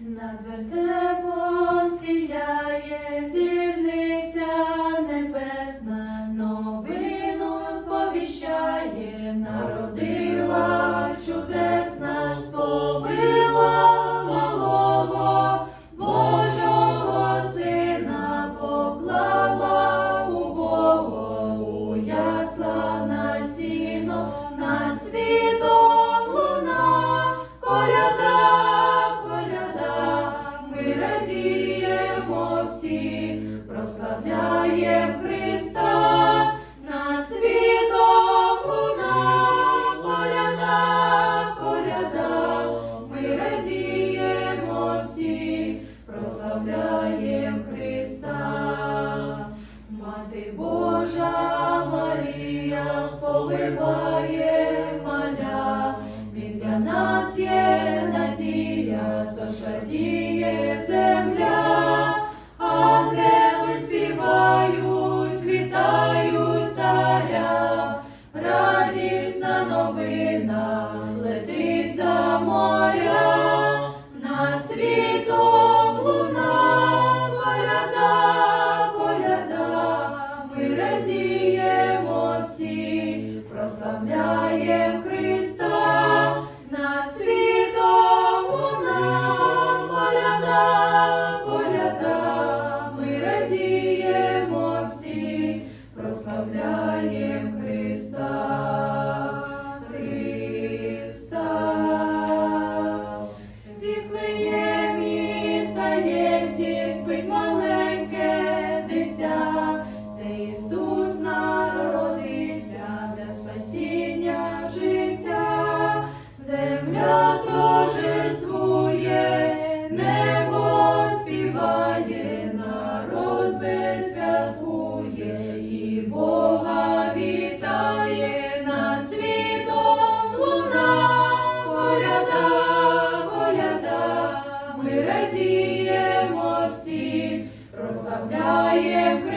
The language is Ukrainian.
Над вертепом сіяє зірниця небесна, новину сповіщає народи. прославляє Христа. Прославляєм Христа, Мати Божа Марія, сповиває маля, він для нас є надія, то радіє земля. siempre.